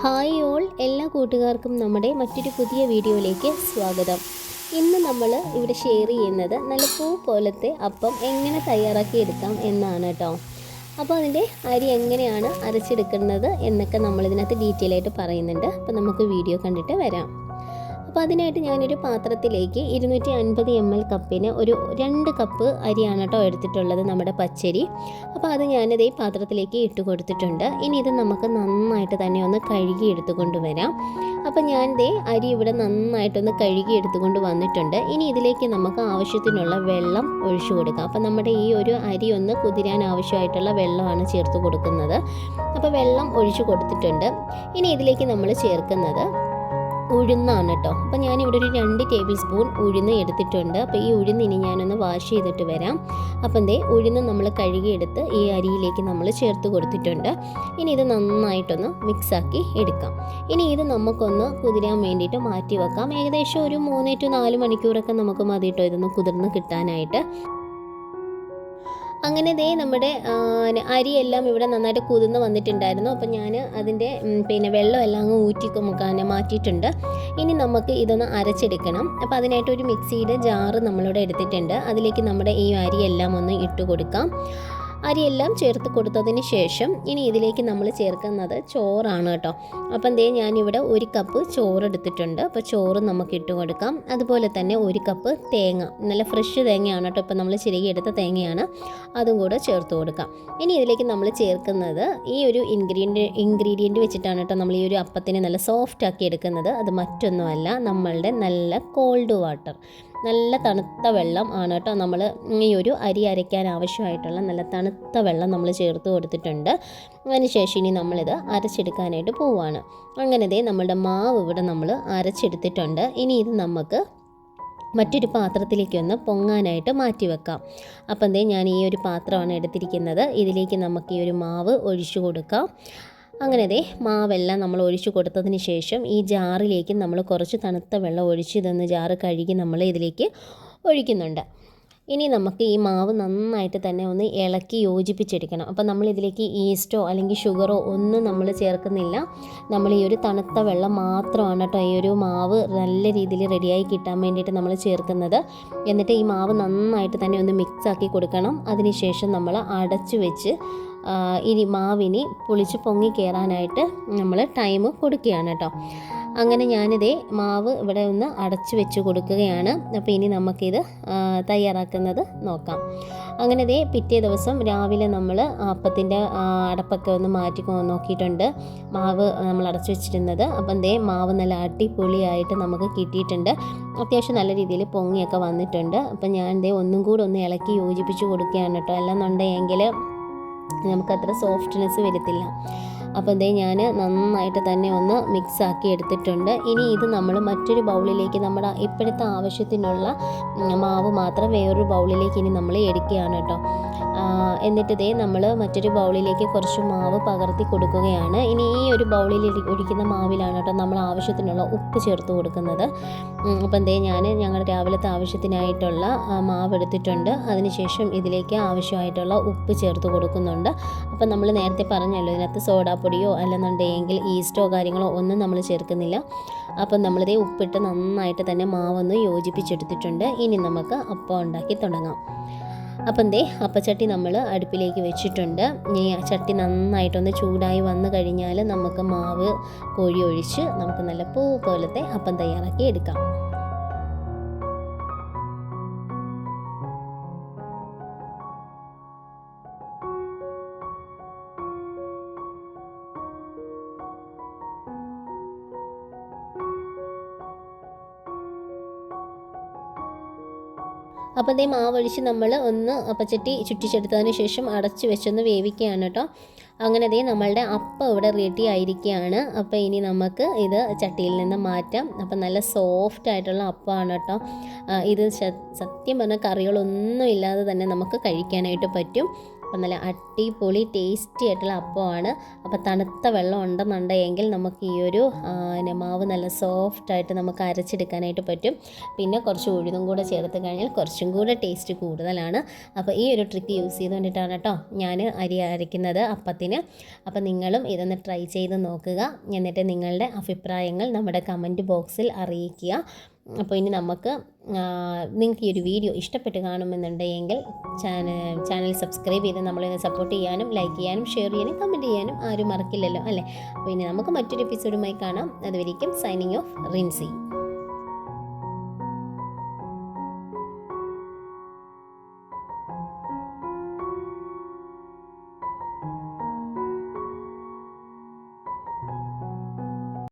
Hi all എല്ലാ കൂട്ടുകാർക്കും നമ്മുടെ മറ്റൊരു പുതിയ വീഡിയോയിലേക്ക് സ്വാഗതം. ഇന്ന് നമ്മൾ ഇവിടെ ഷെയർ ചെയ്യുന്നത് നല്ല പൂ പോലത്തെ അപ്പം എങ്ങനെ തയ്യാറാക്കി എടുക്കാം എന്നാണ് കേട്ടോ അപ്പോൾ അതിന്റെ അരി എങ്ങനെയാണ് അരച്ചെടുക്കുന്നത് എന്നൊക്കെ നമ്മളിതിനകത്ത് ഡീറ്റെയിൽ ആയിട്ട് പറയുന്നുണ്ട്. അപ്പോൾ നമുക്ക് വീഡിയോ കണ്ടിട്ട് വരാം. അപ്പോൾ അതിനായിട്ട് ഞാനൊരു പാത്രത്തിലേക്ക് ഇരുന്നൂറ്റി അൻപത് എം എൽ കപ്പിന് ഒരു രണ്ട് കപ്പ് അരിയാണ് കേട്ടോ എടുത്തിട്ടുള്ളത് നമ്മുടെ പച്ചരി. അപ്പോൾ അത് ഞാനത് ഈ പാത്രത്തിലേക്ക് ഇട്ട് കൊടുത്തിട്ടുണ്ട്. ഇനി ഇത് നമുക്ക് നന്നായിട്ട് തന്നെ ഒന്ന് കഴുകി എടുത്തുകൊണ്ട് വരാം. അപ്പോൾ ഞാൻ ദേ അരി ഇവിടെ നന്നായിട്ടൊന്ന് കഴുകി എടുത്തുകൊണ്ട് വന്നിട്ടുണ്ട്. ഇനി ഇതിലേക്ക് നമുക്ക് ആവശ്യത്തിനുള്ള വെള്ളം ഒഴിച്ചു കൊടുക്കാം. അപ്പോൾ നമ്മുടെ ഈ ഒരു അരി ഒന്ന് കുതിരാൻ ആവശ്യമായിട്ടുള്ള വെള്ളമാണ് ചേർത്ത് കൊടുക്കുന്നത്. അപ്പോൾ വെള്ളം ഒഴിച്ചു കൊടുത്തിട്ടുണ്ട്. ഇനി ഇതിലേക്ക് നമ്മൾ ചേർക്കുന്നത് ഉഴുന്നാണ് കേട്ടോ അപ്പോൾ ഞാനിവിടെ ഒരു രണ്ട് ടേബിൾ സ്പൂൺ ഉഴുന്ന് എടുത്തിട്ടുണ്ട്. അപ്പോൾ ഈ ഉഴുന്ന് ഇനി ഞാനൊന്ന് വാഷ് ചെയ്തിട്ട് വരാം. അപ്പം ദേ ഉഴുന്ന് നമ്മൾ കഴുകിയെടുത്ത് ഈ അരിയിലേക്ക് നമ്മൾ ചേർത്ത് കൊടുത്തിട്ടുണ്ട്. ഇനി ഇത് നന്നായിട്ടൊന്ന് മിക്സാക്കി എടുക്കാം. ഇനി ഇത് നമുക്കൊന്ന് കുതിരാൻ വേണ്ടിയിട്ട് മാറ്റി വെക്കാം. ഏകദേശം ഒരു മൂന്ന് ടു നാല് മണിക്കൂറൊക്കെ നമുക്ക് മതി കേട്ടോ ഇതൊന്ന് കുതിർന്ന് കിട്ടാനായിട്ട്. അങ്ങനെ ദേ നമ്മുടെ അരിയെല്ലാം ഇവിടെ നന്നായിട്ട് കുതിർന്ന് വന്നിട്ടുണ്ടായിരുന്നു. അപ്പം ഞാൻ അതിന്റെ പിന്നെ വെള്ളമെല്ലാം അങ്ങ് ഊറ്റി മുക്കാൻ മാറ്റിയിട്ടുണ്ട്. ഇനി നമുക്ക് ഇതൊന്ന് അരച്ചെടുക്കണം. അപ്പോൾ അതിനായിട്ട് ഒരു മിക്സിയുടെ ജാറ് നമ്മളിവിടെ എടുത്തിട്ടുണ്ട്. അതിലേക്ക് നമ്മുടെ ഈ അരിയെല്ലാം ഒന്ന് ഇട്ട് കൊടുക്കാം. അരിയെല്ലാം ചേർത്ത് കൊടുത്തതിന് ശേഷം ഇനി ഇതിലേക്ക് നമ്മൾ ചേർക്കുന്നത് ചോറാണ് കേട്ടോ. അപ്പം ദേ ഞാനിവിടെ ഒരു കപ്പ് ചോറ് എടുത്തിട്ടുണ്ട് അപ്പോൾ ചോറ് നമുക്ക് ഇട്ട് കൊടുക്കാം. അതുപോലെ തന്നെ ഒരു കപ്പ് തേങ്ങ. നല്ല ഫ്രഷ് തേങ്ങയാണ് കേട്ടോ. ഇപ്പം നമ്മൾ ചിരകി എടുത്ത തേങ്ങയാണ്. അതും കൂടെ ചേർത്ത് കൊടുക്കാം. ഇനി ഇതിലേക്ക് നമ്മൾ ചേർക്കുന്നത് ഈ ഒരു ഇൻഗ്രീഡിയൻ ഇൻഗ്രീഡിയന്റ് വെച്ചിട്ടാണ് കേട്ടോ നമ്മൾ ഈ ഒരു അപ്പത്തിനെ നല്ല സോഫ്റ്റ് ആക്കി എടുക്കുന്നത്. അത് മറ്റൊന്നുമല്ല. നമ്മളുടെ നല്ല കോൾഡ് വാട്ടർ നല്ല തണുത്ത വെള്ളം ആണ് കേട്ടോ നമ്മൾ ഈ ഒരു അരി അരയ്ക്കാൻ ആവശ്യമായിട്ടുള്ള നല്ല തണുത്ത വെള്ളം നമ്മൾ ചേർത്ത് കൊടുത്തിട്ടുണ്ട്. അതിനുശേഷം ഇനി നമ്മളിത് അരച്ചെടുക്കാനായിട്ട് പോവുകയാണ് അങ്ങനെ ദേ നമ്മളുടെ മാവ് ഇവിടെ നമ്മൾ അരച്ചെടുത്തിട്ടുണ്ട്. ഇനി ഇത് നമുക്ക് മറ്റൊരു പാത്രത്തിലേക്ക് ഒന്ന് പൊങ്ങാനായിട്ട് മാറ്റി വെക്കാം. അപ്പം ദേ ഞാൻ ഈ ഒരു പാത്രമാണ് എടുത്തിരിക്കുന്നത്. ഇതിലേക്ക് നമുക്ക് ഈ ഒരു മാവ് ഒഴിച്ചു കൊടുക്കാം. അങ്ങനെ ദേ മാവെല്ലാം നമ്മൾ ഒഴിച്ചു കൊടുത്തതിന് ശേഷം ഈ ജാറിലേക്ക് നമ്മൾ കുറച്ച് തണുത്ത വെള്ളം ഒഴിച്ച് ഇതൊന്ന് ജാറ് കഴുകി നമ്മൾ ഇതിലേക്ക് ഒഴിക്കുന്നുണ്ട്. ഇനി നമുക്ക് ഈ മാവ് നന്നായിട്ട് തന്നെ ഒന്ന് ഇളക്കി യോജിപ്പിച്ചെടുക്കണം. അപ്പോൾ നമ്മൾ ഇതിലേക്ക് ഈസ്റ്റോ അല്ലെങ്കിൽ ഷുഗറോ ഒന്നും നമ്മൾ ചേർക്കുന്നില്ല. നമ്മൾ ഈ ഒരു തണുത്ത വെള്ളം മാത്രമാണ് കേട്ടോ ഈ ഒരു മാവ് നല്ല രീതിയിൽ റെഡിയായി കിട്ടാൻ വേണ്ടിയിട്ട് നമ്മൾ ചേർക്കുന്നത്. എന്നിട്ട് ഈ മാവ് നന്നായിട്ട് തന്നെ ഒന്ന് മിക്സ് ആക്കി കൊടുക്കണം. അതിനുശേഷം നമ്മൾ അടച്ചു വെച്ച് ഇനി മാവിനി പുളിച്ച് പൊങ്ങി കയറാനായിട്ട് നമ്മൾ ടൈം കൊടുക്കുകയാണ് കേട്ടോ. അങ്ങനെ ഞാനിതേ മാവ് ഇവിടെ ഒന്ന് അടച്ചു വെച്ച് കൊടുക്കുകയാണ്. അപ്പോൾ ഇനി നമുക്കിത് തയ്യാറാക്കുന്നത് നോക്കാം. അങ്ങനെ ഇതേ പിറ്റേ ദിവസം രാവിലെ നമ്മൾ അപ്പത്തിന്റെ അടപ്പൊക്കെ ഒന്ന് മാറ്റി നോക്കിയിട്ടുണ്ട്. മാവ് നമ്മൾ അടച്ചു വെച്ചിരുന്നത്. അപ്പം ദേ മാവ് നല്ല അടിപൊളിയായിട്ട് നമുക്ക് കിട്ടിയിട്ടുണ്ട്. അത്യാവശ്യം നല്ല രീതിയിൽ പൊങ്ങിയൊക്കെ വന്നിട്ടുണ്ട്. അപ്പം ഞാൻ ദേ ഒന്നും കൂടി ഒന്ന് ഇളക്കി യോജിപ്പിച്ച് കൊടുക്കുകയാണ് കേട്ടോ. അല്ലെന്നുണ്ടെങ്കിൽ നമുക്കത്ര സോഫ്റ്റ്നെസ് വരത്തില്ല. അപ്പോൾ ഇതേ ഞാൻ നന്നായിട്ട് തന്നെ ഒന്ന് മിക്സ് ആക്കി എടുത്തിട്ടുണ്ട്. ഇനി ഇത് നമ്മൾ മറ്റൊരു ബൗളിലേക്ക് നമ്മുടെ ഇപ്പോഴത്തെ ആവശ്യത്തിനുള്ള മാവ് മാത്രം വേറൊരു ബൗളിലേക്ക് ഇനി നമ്മൾ എടുക്കുകയാണ് കേട്ടോ. എന്നിട്ട് ഇതേ നമ്മൾ മറ്റൊരു ബൗളിലേക്ക് കുറച്ച് മാവ് പകർത്തി കൊടുക്കുകയാണ്. ഇനി ഈ ഒരു ബൗളിൽ ഒഴിക്കുന്ന മാവിലാണ് കേട്ടോ നമ്മൾ ആവശ്യത്തിനുള്ള ഉപ്പ് ചേർത്ത് കൊടുക്കുന്നത്. അപ്പം എന്തേ ഞാൻ ഞങ്ങളുടെ രാവിലത്തെ ആവശ്യത്തിനായിട്ടുള്ള മാവ് എടുത്തിട്ടുണ്ട്. അതിനുശേഷം ഇതിലേക്ക് ആവശ്യമായിട്ടുള്ള ഉപ്പ് ചേർത്ത് കൊടുക്കുന്നുണ്ട്. അപ്പം നമ്മൾ നേരത്തെ പറഞ്ഞല്ലോ ഇതിനകത്ത് സോഡാപ്പൊടിയോ അല്ലെന്നുണ്ടെങ്കിൽ ഈസ്റ്റോ കാര്യങ്ങളോ ഒന്നും നമ്മൾ ചേർക്കുന്നില്ല. അപ്പം നമ്മളിതേ ഉപ്പിട്ട് നന്നായിട്ട് തന്നെ മാവൊന്ന് യോജിപ്പിച്ചെടുത്തിട്ടുണ്ട്. ഇനി നമുക്ക് അപ്പം ഉണ്ടാക്കി തുടങ്ങാം. അപ്പം ദേ അപ്പച്ചട്ടി നമ്മൾ അടുപ്പിലേക്ക് വെച്ചിട്ടുണ്ട്. ഇനി ആ ചട്ടി നന്നായിട്ടൊന്ന് ചൂടായി വന്നു കഴിഞ്ഞാൽ നമുക്ക് മാവ് കോഴി ഒഴിച്ച് നമുക്ക് നല്ല പൂ പോലത്തെ അപ്പം തയ്യാറാക്കി എടുക്കാം. അപ്പം ദേ മാവൊഴിച്ച് നമ്മൾ ഒന്ന് അപ്പച്ചട്ടി ചുറ്റിച്ചെടുത്തതിന് ശേഷം അടച്ച് വെച്ചൊന്ന് വേവിക്കുകയാണ് കേട്ടോ. അങ്ങനെ അതേ നമ്മളുടെ അപ്പം ഇവിടെ റെഡി ആയിരിക്കുകയാണ്. അപ്പോൾ ഇനി നമുക്ക് ഇത് ചട്ടിയിൽ നിന്ന് മാറ്റാം. അപ്പം നല്ല സോഫ്റ്റ് ആയിട്ടുള്ള അപ്പമാണ് കേട്ടോ. ഇത് സത്യം പറഞ്ഞാൽ കറികളൊന്നും ഇല്ലാതെ തന്നെ നമുക്ക് കഴിക്കാനായിട്ട് പറ്റും. അപ്പം നല്ല അടിപൊളി ടേസ്റ്റി ആയിട്ടുള്ള അപ്പമാണ്. അപ്പോൾ തണുത്ത വെള്ളം ഉണ്ടെന്നുണ്ടെങ്കിൽ നമുക്ക് ഈ ഒരു മാവ് നല്ല സോഫ്റ്റായിട്ട് നമുക്ക് അരച്ചെടുക്കാനായിട്ട് പറ്റും. പിന്നെ കുറച്ച് ഉഴുതും കൂടെ ചേർത്ത് കഴിഞ്ഞാൽ കുറച്ചും കൂടെ ടേസ്റ്റ് കൂടുതലാണ്. അപ്പോൾ ഈ ഒരു ട്രിക്ക് യൂസ് ചെയ്ത് കൊണ്ടിട്ടാണ് കേട്ടോ ഞാൻ അരി അരയ്ക്കുന്നത് അപ്പത്തിന്. അപ്പോൾ നിങ്ങളും ഇതൊന്ന് ട്രൈ ചെയ്ത് നോക്കുക. എന്നിട്ട് നിങ്ങളുടെ അഭിപ്രായങ്ങൾ നമ്മുടെ കമന്റ് ബോക്സിൽ അറിയിക്കുക. അപ്പോൾ ഇനി നമുക്ക് നിങ്ങൾക്ക് ഈ ഒരു വീഡിയോ ഇഷ്ടപ്പെട്ട് കാണുമെന്നുണ്ടെങ്കിൽ ചാനൽ ചാനൽ സബ്സ്ക്രൈബ് ചെയ്ത് നമ്മളെ സപ്പോർട്ട് ചെയ്യാനും ലൈക്ക് ചെയ്യാനും ഷെയർ ചെയ്യാനും കമന്റ് ചെയ്യാനും ആരും മറക്കില്ലല്ലോ അല്ലേ? അപ്പോൾ ഇനി നമുക്ക് മറ്റൊരു എപ്പിസോഡുമായി കാണാം. അതുവരിക്കും സൈനിങ് ഓഫ് റിൻസി.